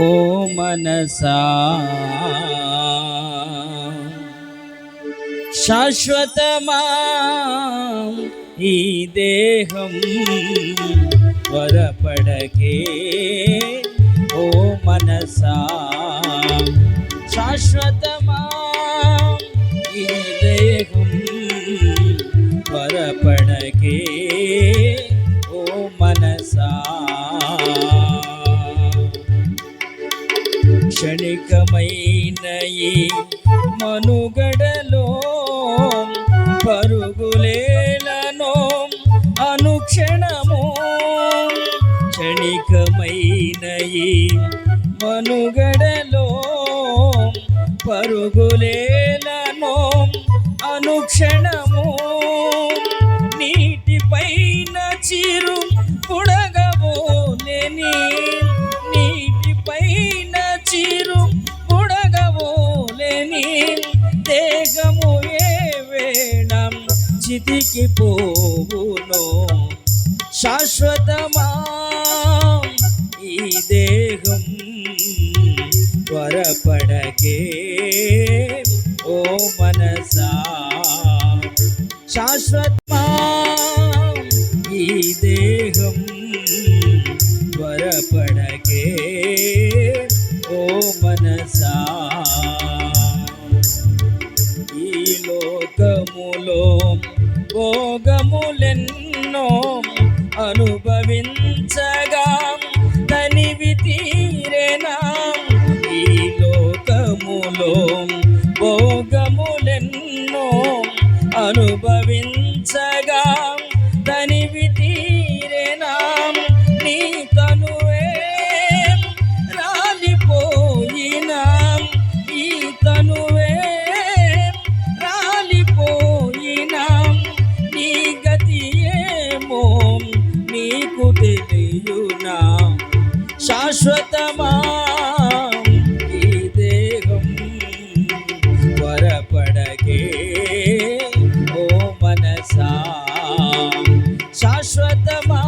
ఓ మనసా శాశ్వతమా ఈ దేహం త్వరపడకే ఓ మనసా శాశ్వతమా ఈ దేహం క్షణికమైన ఈ మనుగడలో పరుగులేలను అనుక్షణము. క్షణికమైన ఈ మనుగడలో పరుగులేలను అనుక్షణము. నీటిపైన చిరు పుడగవోలేని దేహము ఏ వేణం చితికి పోవును శాశ్వతమా ఈ దేహం త్వరపడకే ఓ మనసా. శాశ్వతమా త్వరపడకే ఓ మనసా. ఈ లోకములో భోగములెన్నో అనుభవించగా తనివి తీరేనా. ఈ లోకములో భోగములెన్నో అనుభవించ శాశ్వతమా? ఈ దేహం త్వరపడకే ఓ మనసా? శాశ్వతమా?